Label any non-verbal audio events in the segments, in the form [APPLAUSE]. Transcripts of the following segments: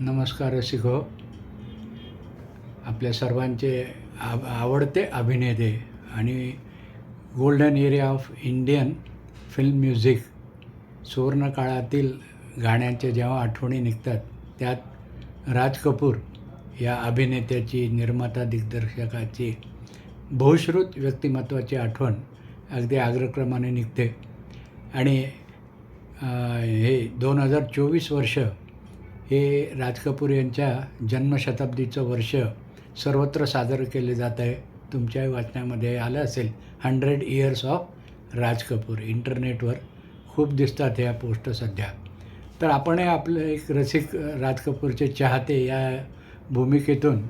नमस्कार रसिको हो. आपल्या सर्वांचे आव आवडते अभिनेते आणि golden area of Indian film music सुवर्ण काळातील गाण्यांच्या जेव्हा आठवणी निघतात त्यात राज कपूर या अभिनेत्याची निर्माता दिग्दर्शकाची बहुश्रुत व्यक्तिमत्वाची आठवण अगदी अग्रक्रमाने निघते. आणि हे दोन हजार चोवीस वर्ष हे राज कपूर यांच्या जन्मशताब्दीचं वर्ष सर्वत्र साजरं केले जात आहे. तुमच्याही वाचण्यामध्ये आलं असेल hundred years of Raj Kapoor. इंटरनेटवर खूप दिसतात ह्या पोस्ट सध्या. तर आपण आपलं एक रसिक राज कपूरचे चाहते या भूमिकेतून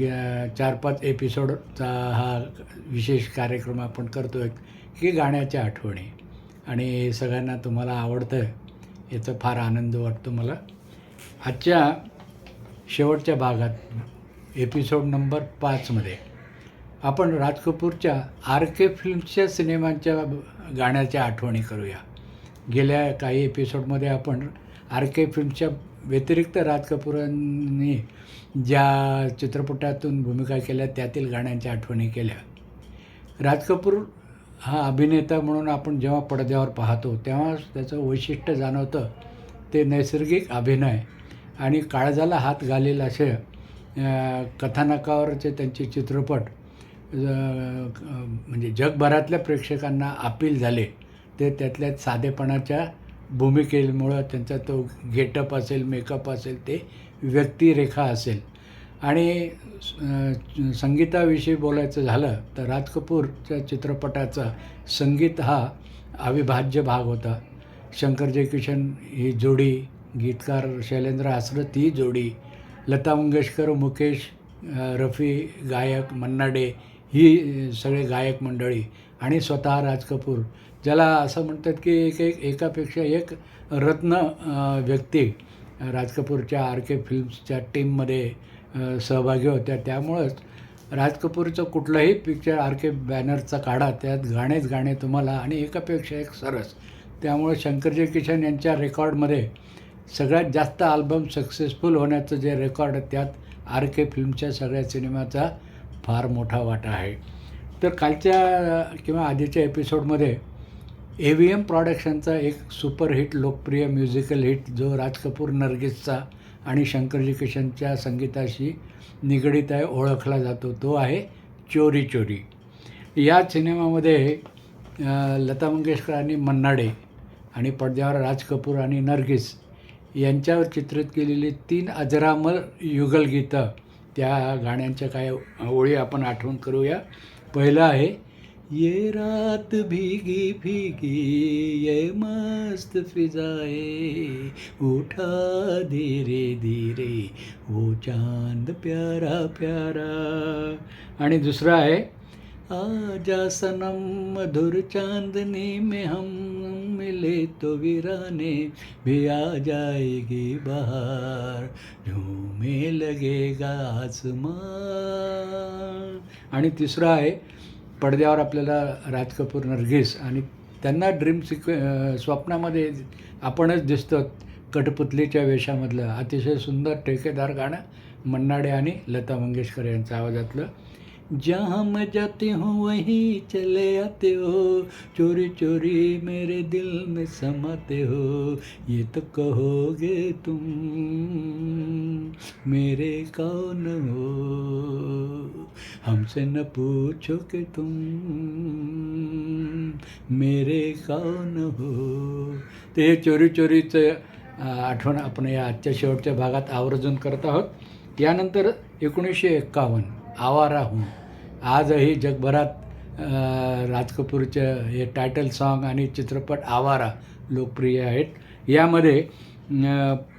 या चार पाच एपिसोडचा हा विशेष कार्यक्रम आपण करतो आहे की गाण्याच्या आठवणी. आणि सगळ्यांना तुम्हाला आवडतं याचा फार आनंद वाटतो मला. आजच्या शेवटच्या भागात एपिसोड नंबर पाचमध्ये आपण राज कपूरच्या आर के फिल्मच्या सिनेमांच्या गाण्याच्या आठवणी करूया. गेल्या काही एपिसोडमध्ये आपण आर के फिल्मच्या व्यतिरिक्त राज कपूरांनी ज्या चित्रपटातून भूमिका केल्या त्यातील गाण्यांच्या आठवणी केल्या. राज कपूर हा अभिनेता म्हणून आपण जेव्हा पडद्यावर पाहतो तेव्हा त्याचं वैशिष्ट्य जाणवतं ते नैसर्गिक अभिनय आणि काळजाला हात घालेल असे कथानकावरचे त्यांचे चित्रपट म्हणजे जगभरातल्या प्रेक्षकांना अपील झाले. ते त्यातल्या साधेपणाच्या भूमिकेमुळं त्यांचा तो गेटअप असेल मेकअप असेल ते व्यक्तिरेखा असेल. आणि संगीताविषयी बोलायचं झालं तर राज कपूरच्या चित्रपटाचा संगीत हा अविभाज्य भाग होता. शंकर जयकिशन ही जोडी गीतकार शैलेंद्र हसरत ही जोडी लता मंगेशकर मुकेश रफी गायक मन्नाडे ही सगळे गायक मंडळी आणि स्वतः राज कपूर ज्याला असं म्हणतात की एक एक एकापेक्षा एक रत्न व्यक्ती राज कपूरच्या आर के फिल्म्सच्या टीममध्ये सहभागी होत्या. त्यामुळंच राज कपूरचं कुठलंही पिक्चर आर के बॅनरचा काढा त्यात गाणेच गाणे तुम्हाला आणि एकापेक्षा एक सरस त्यामुळे शंकरजय किशन यांच्या रेकॉर्डमध्ये सगळ्यात जास्त आल्बम सक्सेसफुल होण्याचं जे रेकॉर्ड आहे त्यात आर के फिल्मच्या सगळ्या सिनेमाचा फार मोठा वाटा आहे. तर कालच्या किंवा आधीच्या एपिसोडमध्ये ए व्ही एम प्रॉडक्शनचा एक सुपरहिट लोकप्रिय म्युझिकल हिट जो राज कपूर नर्गिसचा आणि शंकरजी किशनच्या संगीताशी निगडीत आहे ओळखला जातो तो आहे चोरी चोरी. या सिनेमामध्ये लता मंगेशकर आणि मन्नाडे आणि पडद्यावर राज कपूर आणि नर्गिस यांच्यावर चित्रित केलेली तीन अजरामर युगलगीतं त्या गाण्यांच्या काय ओळी आपण आठवण करूया. पहिलं आहे ये रात भीगी भीगी ये मस्त फिजाए उठा धीरे धीरे वो चांद प्यारा प्यारा. आणि दुसरा आहे आजा सनम मधुर चांदनी में हम मिले तो वीराने भी आ जाएगी बहार झूमे लगेगा आसमान आणि तिसरा आहे पडद्यावर आपल्याला राज कपूर नर्गिस आणि त्यांना ड्रीम सिक्वे स्वप्नामध्ये आपणच दिसतो कठपुतलीच्या वेशामधलं. अतिशय सुंदर ठेकेदार गाणं मन्नाडे आणि लता मंगेशकर यांच्या आवाजातलं. जहाँ मैं जाती हूँ वहीं चले आते हो। चोरी चोरी मेरे दिल में समाते हो। ये तो कहोगे तुम मेरे कौन हो? हमसे न पूछो कि तुम मेरे कौन हो? ते चोरी चोरीचं आठवण आपण या आजच्या शेवटच्या भागात आवर्जून करत आहोत. यानंतर एकोणीसशे एक्कावन्न आवाराहून आजही जगभरात राज कपूरचं हे टायटल सॉन्ग आणि चित्रपट आवारा लोकप्रिय आहेत. यामध्ये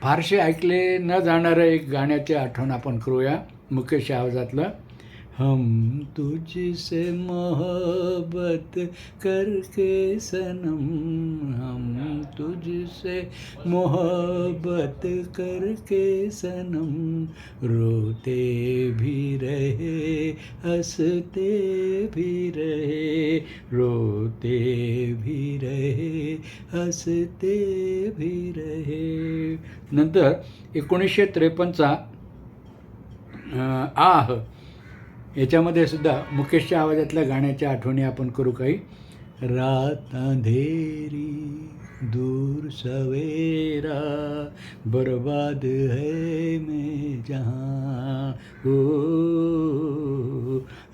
फारसे ऐकले न जाणारं एक गाण्याची आठवण आपण करूया मुकेश आवाजातलं. हम तुझसे मोहब्बत करके सनम हम तुझसे मोहब्बत करके सनम। रोते भी रहे हंसते भी रहे रोते भी रहे हंसते भी रहे। नंतर एकोणीसशे त्रेपन्नचा आह याच्यामध्ये सुद्धा मुकेशच्या आवाजातल्या गाण्याच्या आठवणी आपण करू काही. रात अंधेरी दूर सवेरा बर्बाद है मैं जहाँ। ओ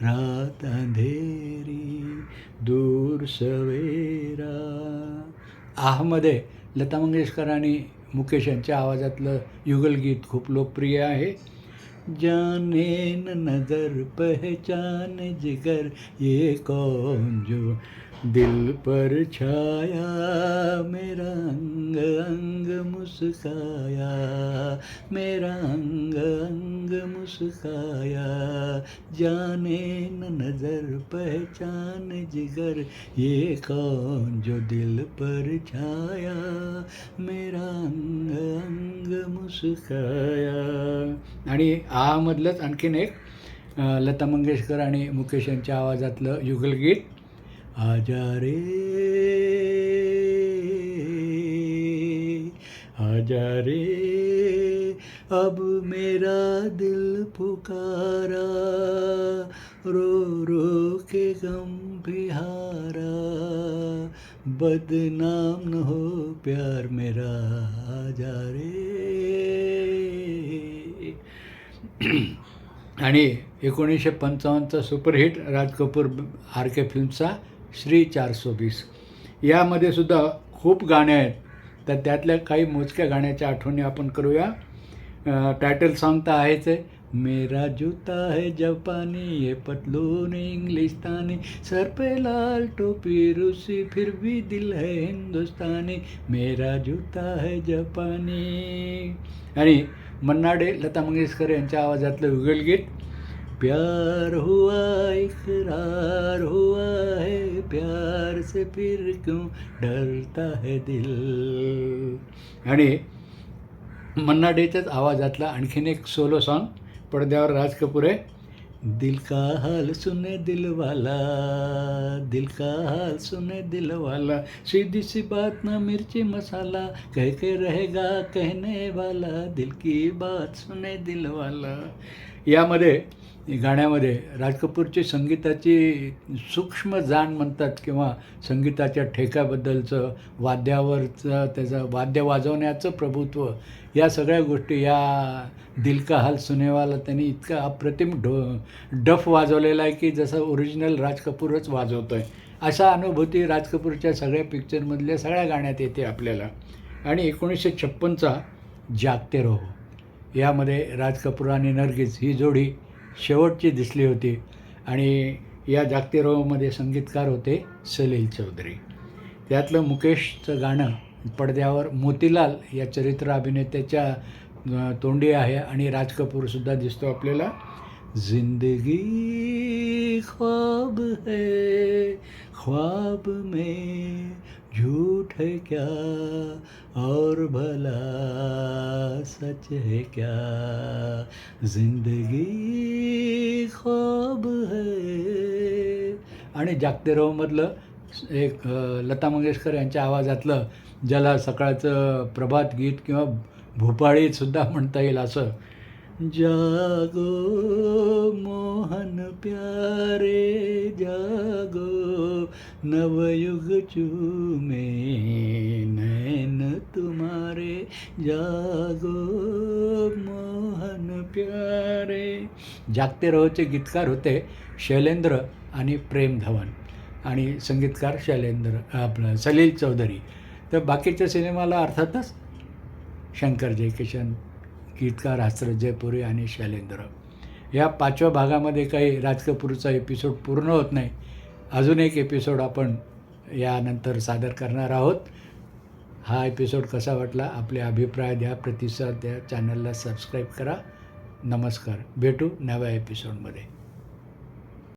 रात अंधेरी दूर सवेरा। आहमध्ये लता मंगेशकर आणि मुकेश यांच्या आवाजातलं युगलगीत खूप लोकप्रिय आहे. जाने न नजर पहचान जिगर ये कौन जो दिल पर छाया मेरा अंग अंग मुस्काया मेरा अंग अंग मुस्काया जाने न नजर पहचान जिगर ये कौन जो दिल पर छाया? मेरा अंग अंग मुस्काया आणि आमधलंच आणखीन एक लता मंगेशकर आणि मुकेश यांच्या आवाजातलं युगलगीत आजा रे आजा रे अब मेरा दिल पुकारा रो रो के गम बिहारा। बदनाम न हो प्यार मेरा आजा रे। [CLEARS THROAT] आणि एकोणीसशे पंचावन्नचा superhit Raj Kapoor R K फिल्मचा Shri चारसो बीस यामध्ये सुद्धा खूप गाणे आहेत. तर त्यातल्या काही मोजक्या गाण्याच्या आठवणी आपण करूया. टायटल सॉन्ग तर आहेच आहे मेरा जूता है जापानी ये पतलून इंग्लिस्तानी सर पे लाल टोपी रूसी फिर भी दिल है हिंदुस्तानी मेरा जूता है जपानी. आणि मन्नाडे लता मंगेशकर यांच्या आवाजातलं युगलगीत प्यार हुआ इकरार हुआ है प्यार से फिर क्यों डरता है दिल? आणि मन्नाडेच्याच आवाजातला आणखीन एक सोलो सॉन्ग पडद्यावर राज कपूर आहे दिल का हाल सुने दिल वाला दिल का हाल सुने दिल वाला सीधी सी बात ना मिर्ची मसाला कह के रहेगा कहने वाला दिल की बात सुने दिल वाला यामध्ये गाण्यामध्ये राज कपूरची संगीताची सूक्ष्म जाण म्हणतात किंवा संगीताच्या ठेक्याबद्दलचं वाद्यावरचं त्याचं वाद्य वाजवण्याचं प्रभुत्व या सगळ्या गोष्टी या दिल का हाल सुनेवाला त्यांनी इतका अप्रतिम ढो डफ वाजवलेला आहे की जसं ओरिजिनल राज कपूरच वाजवतो आहे अशा अनुभूती राज कपूरच्या सगळ्या पिक्चरमधल्या सगळ्या गाण्यात येते आपल्याला. आणि एकोणीसशे छप्पनचा जागते रहो. यामध्ये राज कपूर आणि नरगिस ही जोडी शेवटची दिसली होती. आणि या जागते संगीतकार होते सलील चौधरी. त्यातलं मुकेशचं गाणं पडद्यावर मोतीलाल या चरित्र अभिनेत्याच्या तोंडी आहे आणि राज कपूरसुद्धा दिसतो आपल्याला. जिंदगी ख्वाब है ख्वाब में झूठ है क्या और भला सच है क्या? जिंदगी ख्वाब है। आणि जागते रहोमधलं एक लता मंगेशकर यांच्या आवाजातलं ज्याला सकाळचं प्रभात गीत किंवा भूपाळीतसुद्धा म्हणता येईल असं जागो मोहन प्यारे जागो नवयुग चूमे नैन तुम्हारे। जागो मोहन प्यारे। जागते रहोचे गीतकार होते शैलेंद्र आणि प्रेम धवन आणि संगीतकार शैलेंद्र आपलं सलील चौधरी. तर बाकीच्या सिनेमाला अर्थातच शंकर जयकिशन गीतकार हसरत जयपुरी आणि शैलेंद्र. या पाचव्या भागामध्ये काही राज कपूरचा एपिसोड पूर्ण होत नाही. अजून एक एपिसोड आपण यानंतर सादर करणार आहोत. हा एपिसोड कसा वाटला? आपले अभिप्राय द्या प्रतिसाद द्या. चॅनलला सबस्क्राईब करा. नमस्कार. भेटू नव्या एपिसोडमध्ये